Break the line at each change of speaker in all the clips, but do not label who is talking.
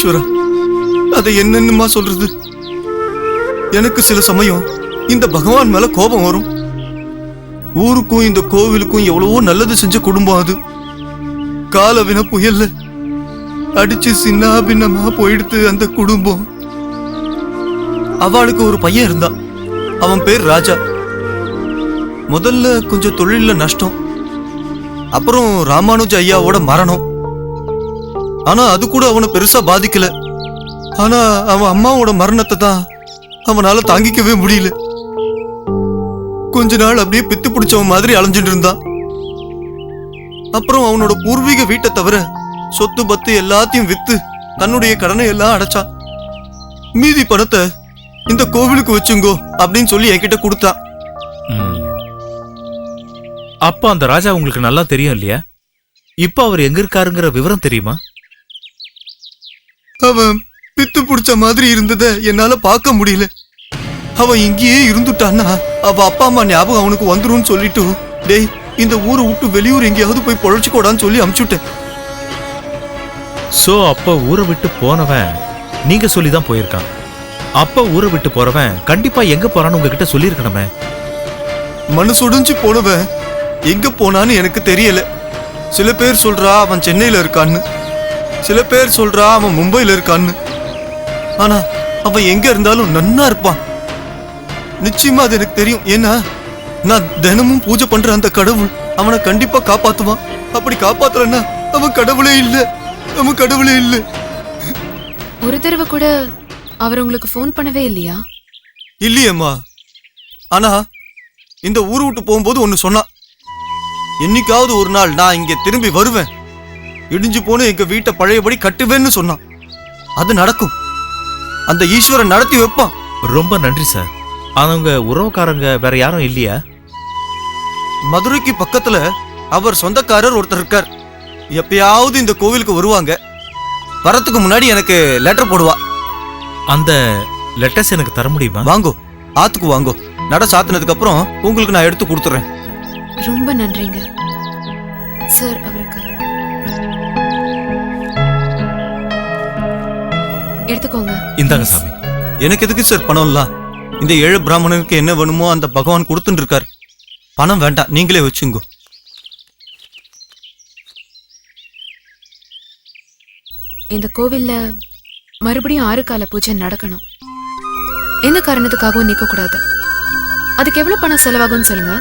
ஈஸ்வரா அதை என்னன்னுமா சொல்றது? எனக்கு சில சமயம் இந்த பகவான் மேல கோபம் வரும். ஊருக்கும் இந்த கோவிலுக்கும் எவ்வளவோ நல்லது செஞ்ச குடும்பம் அது. காலவின புயல்ல அடிச்சு சின்ன பின்னமா போயிடுத்து அந்த குடும்பம். அவளுக்கு ஒரு பையன் இருந்தான் அவன் பேர் ராஜா. முதல்ல கொஞ்சம் தொழிலில் நஷ்டம் அப்புறம் ராமானுஜ ஐயாவோட மரணம். ஆனா அது கூட அவனை பெருசா பாதிக்கல. ஆனா அவன் அம்மாவோட மரணத்தை தான் அவனால தாங்கிக்கவே முடியல. கொஞ்ச நாள் அப்படியே பித்து பிடிச்சவன் மாதிரி அலைஞ்சிட்டு இருந்தான். அப்புறம் அவனோட பூர்வீக வீட்டை தவிர சொத்து பத்து எல்லாத்தையும் வித்து தன்னுடைய கடனை எல்லாம் அடைச்சான். மீதி பணத்தை இந்த கோவிலுக்கு வச்சுங்கோ அப்படின்னு சொல்லி என்கிட்ட கொடுத்தான்.
அப்ப அந்த ராஜா உங்களுக்கு நல்லா தெரியும் இல்லையா? இப்ப அவர் எங்க இருக்காருங்கிற விவரம் தெரியுமா?
அவன் பித்து பிடிச்ச மாதிரி இருந்தத என்னால பார்க்க முடியல. அவன் இங்கேயே இருந்துட்டான்னா அவ அப்பா அம்மா ஞாபகம் அவனுக்கு வந்துரும்னு சொல்லிட்டு டேய் இந்த ஊரை விட்டு வெளியூர் எங்கேயாவது போய் பொழைச்சுக்கோடான்னு சொல்லி அமுச்சுட்டேன்.
சோ அப்ப ஊரை விட்டு போனவன் நீங்க சொல்லி தான் போயிருக்கான். அப்ப ஊரை விட்டு போறவன் கண்டிப்பா எங்க போறான்னு உங்ககிட்ட சொல்லியிருக்கணுமே.
மனசொடிஞ்சு போனவன் எங்க போனான்னு எனக்கு தெரியல. சில பேர் சொல்றா அவன் சென்னையில இருக்கான்னு. சில பேர் சொல்றா அவன் மும்பையில இருக்கான்னு. ஆனா அவன் எங்க இருந்தாலும் நன்னா இருப்பான். நிச்சயமா அது எனக்கு தெரியும். ஏன்னா நான் தினமும் பூஜை பண்ற அந்த கடவுள் அவனை கண்டிப்பா காப்பாத்துவான். அப்படி காப்பாத்தலன்னா அவன் கடவுளே இல்ல. அவன் கடவுளே இல்ல.
ஒரு தடவை கூட அவர் உங்களுக்கு ஃபோன் பண்ணவே இல்லையா?
இல்லையேம்மா. ஆனா இந்த ஊர் விட்டு போகும்போது ஒன்னு சொன்னான். என்னைக்காவது ஒரு நாள் நான் இங்க திரும்பி வருவேன். இடிஞ்சு போன எங்க வீட்டை பழையபடி கட்டுவேன்னு சொன்னான். அது நடக்கும். அந்த ஈஸ்வரன் நடத்தி வைப்பான்.
ரொம்ப நன்றி சார். அவங்க உறவுக்காரங்க வேற யாரும் இல்லையா?
மதுரைக்கு பக்கத்துல அவர் சொந்தக்காரர் ஒருத்தர் இருக்கார். எப்பயாவது இந்த கோவிலுக்கு வருவாங்க. வரத்துக்கு முன்னாடி எனக்கு லெட்டர் போடுவா.
அந்த லெட்டர்ஸ் எனக்கு தர முடியுமா?
வாங்கோ ஆத்துக்கு வாங்கோ. நட சாத்தினதுக்கு அப்புறம் உங்களுக்கு நான் எடுத்து கொடுத்துறேன்.
ரொம்ப நன்றிங்க. சார் அவருக்கு எடுத்துக்கோங்க.
இந்தாங்க சாமி.
எனக்கு எதுக்கு சார் பணம்லாம்? இந்த ஏழை பிராமணனுக்கு என்ன வேணுமோ அந்த பகவான் கொடுத்துட்டு இருக்கார் பணம் வேண்டாம் நீங்களே வச்சுங்கோ.
இந்த கோவில்ல மறுபடியும் ஆறு கால பூஜை நடக்கணும். எந்த காரணத்துக்காகவும் நிக்க கூடாது அதுக்கு எவ்வளவு பணம் செலவாகும்னு சொல்லுங்க.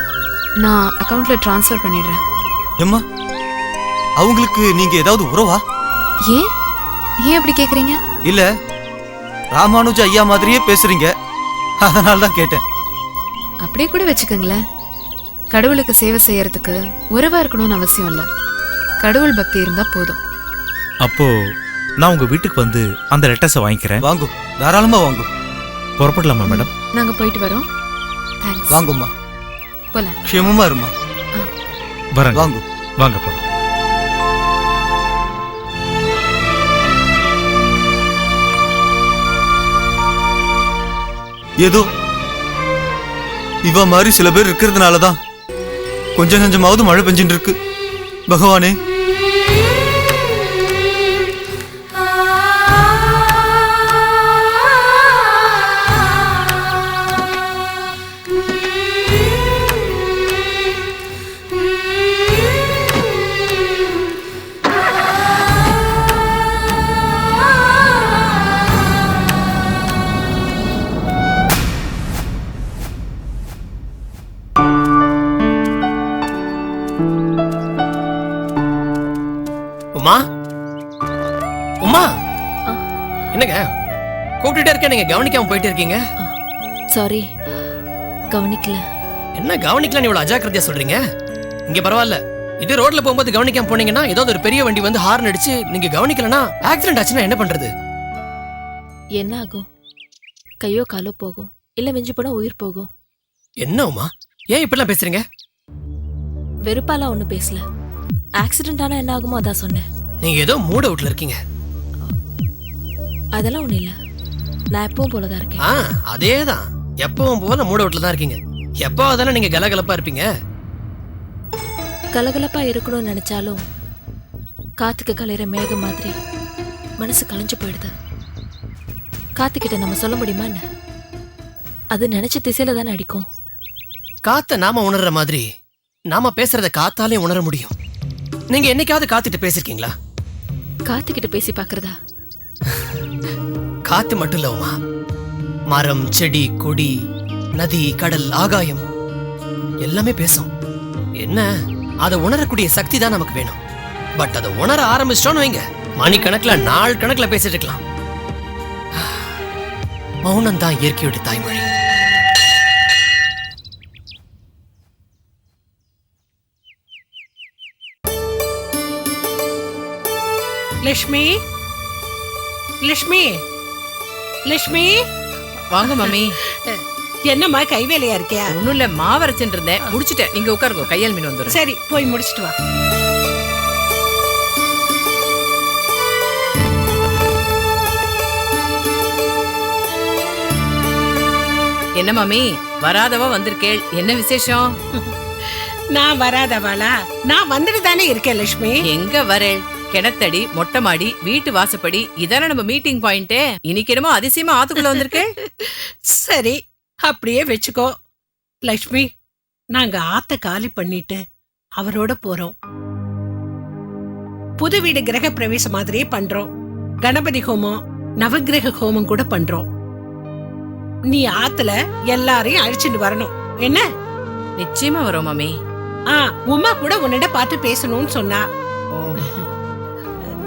நான் அக்கவுண்ட்ல ட்ரான்ஸ்ஃபர் பண்ணிடுறேன்.
ஏம்மா அவங்களுக்கு நீங்க ஏதாவது உறவா?
ஏன்? ஏன் அப்படி கேக்குறீங்க?
இல்ல ராமானுஜ ஐயா மாதிரியே பேசுறீங்க. அதனால தான் கேட்டேன்.
அப்படியே கூட வச்சுக்கோங்களேன். கடவுளுக்கு சேவை செய்யறதுக்கு உறவா இருக்கணும்னு அவசியம் இல்ல. கடவுள் பக்தி இருந்தா போதும்.
அப்போ நான் உங்க வீட்டுக்கு வந்து அந்த லெட்டர்ஸை வாங்கிக்கிறேன்.
வாங்கோ தாராளமா வாங்கோ.
புறப்படலாமா மேடம்?
நாங்க போயிட்டு வரோம். தேங்க்ஸ்
வாங்கம்மா.
போலாம்.
க்ஷேமமா இருமா.
வரேங்க.
வாங்கோ.
வாங்க போலாம்.
ஏதோ? இவ மாதிரி சில பேர் இருக்கிறதுனால தான் கொஞ்சம் கொஞ்சமாவது மழை பெஞ்சுட்டு இருக்கு பகவானே
உமா? உமா? என்னங்க? கூப்பிட்டுட்டே இருக்கேன். நீங்க கவனிக்காம போயிட்டே இருக்கீங்க.
சாரி கவனிக்கல.
என்ன கவனிக்கலாம் இவ்வளவு அஜாக்கிரதையா சொல்றீங்க? இங்க பரவாயில்ல. இது ரோட்ல போகும்போது கவனிக்காம போனீங்கன்னா ஏதாவது ஒரு பெரிய வண்டி வந்து ஹார்ன் அடிச்சு நீங்க கவனிக்கலனா ஆக்சிடென்ட் ஆச்சுன்னா என்ன பண்றது?
என்ன ஆகும்? கையோ காலோ போகும். இல்ல மிஞ்சி போனா உயிர் போகும்.
என்ன உமா? ஏன் இப்படிலாம் பேசுறீங்க?
வெறுப்பாலாம் ஒன்றும் பேசல. ஆக்சிடென்ட் ஆனா என்ன ஆகுமோ அதான் சொன்னேன்.
நீங்க ஏதோ மூட் அவுட்ல இருக்கீங்க.
அதெல்லாம் ஒன்றும் இல்லை. நான் எப்பவும் போல தான் இருக்கேன்.
ஆ அதேதான். எப்பவும் போல மூட் அவுட்ல தான் இருக்கீங்க. எப்போ அதெல்லாம் நீங்க கலகலப்பா இருப்பீங்க?
கலகலப்பா இருக்கணும்னு நினைச்சாலும் காத்துக்கு கலையிற மேகம் மாதிரி மனசு கலைஞ்சு போயிடுது. காத்துக்கிட்ட நம்ம சொல்ல முடியுமா என்ன? அது நினைச்ச திசையில தானே அடிக்கும்.
காத்த நாம உணர்ற மாதிரி நாம பேசுறத காத்தாலே உணர முடியும். நீங்க என்னைக்காவது காத்துட்டு பேசிருக்கீங்களா?
காத்துக்கிட்ட பேசி பாக்குறதா
காத்து மட்டும் இல்ல உமா. மரம் செடி கொடி நதி கடல் ஆகாயம் எல்லாமே பேசும். என்ன? அதை உணரக்கூடிய சக்தி தான் நமக்கு வேணும். பட் அதை உணர ஆரம்பிச்சிட்டோம்னு வைங்க. மணிக்கணக்கில் நாள் கணக்குல பேசிட்டு இருக்கலாம். மௌனம் தான் இயற்கையோட தாய்மொழி.
லக்ஷ்மி? லக்ஷ்மி? லக்ஷ்மி?
வாங்க மம்மி.
என்னம்மா கைவேலையா இருக்கியா?
ஒண்ணும் இல்ல மாவரைச்சுட்டு இருந்தேன். முடிச்சிட்டேன். நீங்க உட்காருங்க கையால் மீன் வந்துடும்
சரி போய் முடிச்சிட்டு வா.
என்ன மம்மி? வராதவா வந்திருக்கேள். என்ன விசேஷம்?
நான் வராதவாளா? நான் வந்துட்டு தானே இருக்கேன் லக்ஷ்மி.
எங்க வரேள்? கிணத்தடி மொட்டை மாடி வீட்டு வாசப்படி இதானே நம்ம மீட்டிங் பாயிண்டே இன்னைக்கு என்னமோ அதிசயமா ஆத்துக்குள்ள வந்திருக்கேள்
சரி அப்படியே வச்சுக்கோ. லக்ஷ்மி நாங்க ஆத்த காலி பண்ணிட்டு அவரோட போறோம். புது வீடு கிரக பிரவேசம் மாதிரியே பண்றோம். கணபதி ஹோமம் நவக்கிரக ஹோமம் கூட பண்றோம். நீ ஆத்துல எல்லாரையும் அழைச்சிட்டு வரணும். என்ன?
நிச்சயமா வரோம் மம்மி
ஆ உமா கூட உன்னிட பார்த்து பேசணும்னு சொன்னா.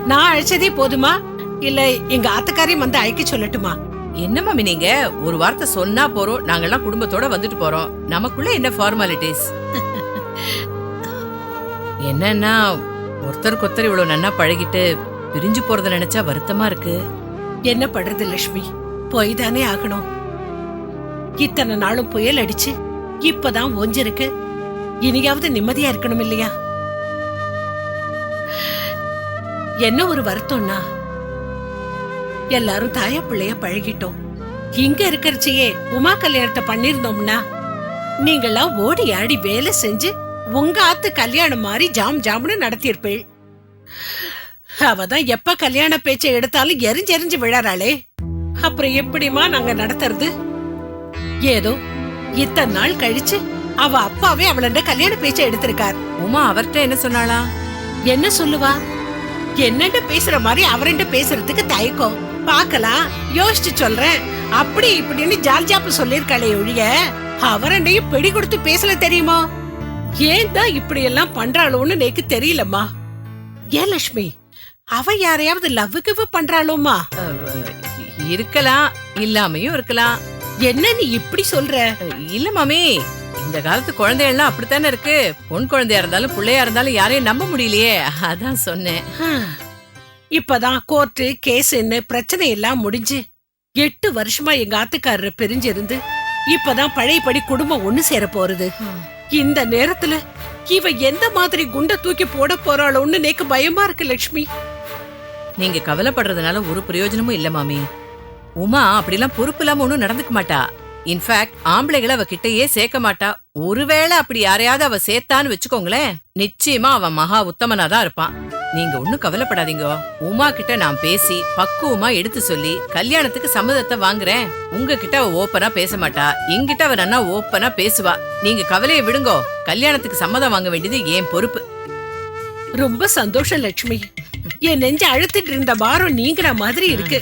நான் அழைச்சதே போதுமா? இல்ல எங்க ஆத்தக்காரையும் வந்து அழைக்க சொல்லட்டுமா?
என்ன மம்மி நீங்க ஒரு வார்த்தை சொன்னா போறோம். நாங்கெல்லாம் குடும்பத்தோட வந்துட்டு போறோம். நமக்குள்ள என்ன ஃபார்மாலிட்டிஸ் என்னன்னா ஒருத்தருக்கு ஒருத்தர் இவ்வளவு நன்னா பழகிட்டு பிரிஞ்சு போறத நினைச்சா வருத்தமா இருக்கு.
என்ன பண்றது லட்சுமி? போய் தானே ஆகணும். இத்தனை நாளும் புயல் அடிச்சு இப்பதான் ஒஞ்சிருக்கு. இனியாவது நிம்மதியா இருக்கணும் இல்லையா? என்ன ஒரு வருத்தம்னா? எல்லாரும் தாயா பிள்ளைய பழகிட்டோம். இங்க இருக்கிறச்சையே உமா கல்யாணத்தை பண்ணிருந்தோம்னா நீங்கெல்லாம் ஓடி ஆடி வேலை செஞ்சு உங்க ஆத்து கல்யாணம் மாதிரி ஜாம் ஜாம்னு நடத்தியிருப்பேள். அவதான் எப்ப கல்யாண பேச்சை எடுத்தாலும் எரிஞ்செரிஞ்சு விழறாளே. அப்புறம் எப்படிமா நாங்க நடத்துறது? ஏதோ இத்தனை நாள் கழிச்சு அவ அப்பாவே அவளண்ட கல்யாண பேச்சை எடுத்திருக்கார்.
உமா அவர்கிட்ட என்ன சொன்னாளா?
என்ன சொல்லுவா? என்னண்ட பேசுற மாதிரி அவரண்ட பேசுறதுக்கு தயக்கம். பார்க்கலாம். யோசிச்சு சொல்றேன். அப்படி இப்படின்னு ஜால்ஜாப்பு சொல்லிருக்காளே ஒழிய அவரண்டையும் பிடி கொடுத்து பேசல தெரியுமா? ஏன் தான் இப்படி எல்லாம் பண்றாளோன்னு எனக்கு தெரியலம்மா. ஏன் லட்சுமி அவ யாரையாவது லவ் கிவ் பண்றாளோமா
இருக்கலாம் இல்லாமையும் இருக்கலாம்.
என்ன நீ இப்படி சொல்ற?
இல்ல மாமி. இந்த காலத்து குழந்தைகள்லாம் அப்படித்தானே இருக்கு? பொன் குழந்தையா இருந்தாலும் பிள்ளையா இருந்தாலும் யாரையும் நம்ப முடியலையே. அதான் சொன்னேன்.
இப்பதான் கோர்ட்டு கேஸ்ன்னு பிரச்சனை எல்லாம் முடிஞ்சு எட்டு வருஷமா எங்க ஆத்துக்காரரை பிரிஞ்சிருந்து இப்பதான் பழையபடி குடும்பம் ஒண்ணு சேர போறது. இந்த நேரத்துல இவ எந்த மாதிரி குண்ட தூக்கி போட போறாளோன்னு நேக்கு பயமா இருக்கு லட்சுமி
நீங்க கவலைப்படுறதுனால ஒரு பிரயோஜனமும் இல்ல மாமி. உமா அப்படிலாம் பொறுப்பு இல்லாம ஒண்ணும் நடந்துக்க மாட்டா. இன்ஃபேக்ட் ஆம்பளைகளை அவ கிட்டயே சேர்க்க மாட்டா. ஒருவேளை அப்படி யாரையாவது அவ சேர்த்தான்னு வச்சுக்கோங்களேன் நிச்சயமா அவன் மகா உத்தமனா தான் இருப்பான் நீங்க ஒண்ணும் கவலைப்படாதீங்க. உமா கிட்ட நான் பேசி பக்குவமா எடுத்து சொல்லி கல்யாணத்துக்கு சம்மதத்தை வாங்குறேன். உங்ககிட்ட அவ ஓப்பனா பேச மாட்டா. என்கிட்ட அவ நன்னா ஓப்பனா பேசுவா. நீங்க கவலையை விடுங்கோ. கல்யாணத்துக்கு சம்மதம் வாங்க வேண்டியது என் பொறுப்பு.
ரொம்ப சந்தோஷம் லட்சுமி. என் நெஞ்ச அழுத்திட்டு இருந்த பாரம் நீங்கிற மாதிரி இருக்கு.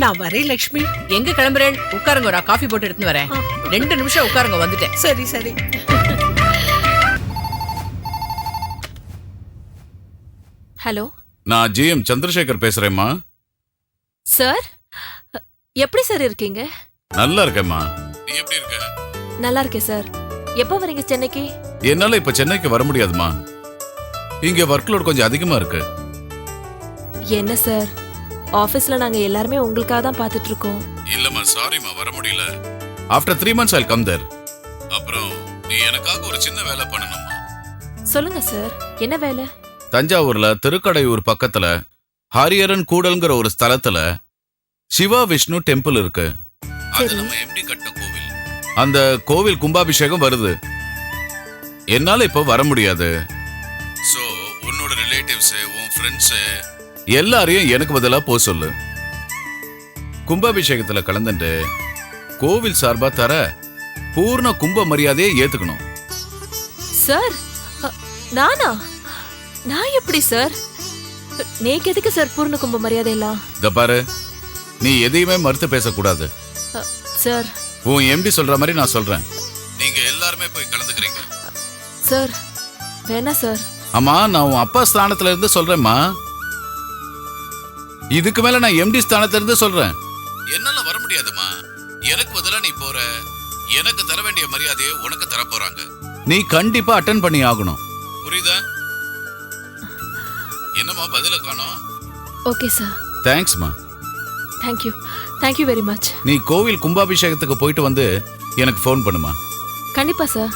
நான் வரேன் லட்சுமி
எங்க கிளம்புறேன்? உட்காருங்க நான் காஃபி போட்டு எடுத்துன்னு வரேன். ரெண்டு நிமிஷம் உட்காருங்க வந்துட்டேன்.
சரி சரி.
ஹலோ?
நான் ஜிஎம் சந்திரசேகர் பேசுறேம்மா.
சார் எப்படி சார் இருக்கீங்க?
நல்லா இருக்கேம்மா. நீ எப்படி இருக்க?
நல்லா இருக்கேன் சார். எப்போ வரீங்க சென்னைக்கு?
என்னால இப்ப சென்னைக்கு வர முடியாதுமா இங்க ஒர்க் லோட் கொஞ்சம் அதிகமா இருக்கு.
என்ன சார்? ஆஃபீஸ்ல நாங்க எல்லாருமே உங்களுக்காக தான் பார்த்துட்டு இருக்கோம்
இல்லம்மா சாரிம்மா வர முடியல. After three months I come there அப்புறம் நீ எனக்காக ஒரு சின்ன வேலை பண்ணணும்மா.
சொல்லுங்க சார் என்ன வேலை?
தஞ்சாவூர்ல திருக்கடையூர் பக்கத்துல ஹரியரன் கூடல்ங்கிற ஒரு ஸ்தலத்துல சிவா விஷ்ணு டெம்பிள் இருக்கு. அது
சரி.
நம்ம எம்டி கட்டின கோவில். அந்த கோவில் கும்பாபிஷேகம் வருது. என்னால இப்போ வர முடியாது. சோ உன்னோட ரிலேட்டிவ்ஸ் உன் ஃப்ரெண்ட்ஸ் எல்லாரையும் எனக்கு பதிலா போ சொல்லு. கும்பாபிஷேகத்துல கலந்துட்டு கோவில் சார்பா தர பூர்ண கும்ப மரியாதையை ஏத்துக்கணும்.
சார் அ, நானா? நான் எப்படி சார்? நீக்கு எதுக்கு சார் பூர்ண கும்ப மரியாதை எல்லாம்
இத பாரு நீ எதையுமே மறுத்து பேசக்கூடாது.
அ, சார்.
உன் எம்டி சொல்ற மாதிரி நான் சொல்றேன். நீங்க எல்லாருமே போய் கலந்துக்கிறீங்க.
சார் வேணா சார்.
அம்மா நான் உன் அப்பா ஸ்தானத்துல இருந்து சொல்றேம்மா. இதுக்கு மேல நான் எம்டி ஸ்தானத்துல இருந்து சொல்றேன். என்னால வர முடியாதுமா. எனக்கு பதிலா நீ போற. எனக்கு தர வேண்டிய மரியாதையை உனக்கு தர போறாங்க. நீ கண்டிப்பா அட்டன் பண்ணி ஆகணும். புரியுதா? என்னம்மா பதில காணோம்?
ஓகே சார்
தேங்க்ஸ்மா
thank you thank you very much
நீ கோவில் கும்பாபிஷேகத்துக்கு போயிட்டு வந்து எனக்கு ஃபோன் பண்ணுமா?
கண்டிப்பா சார்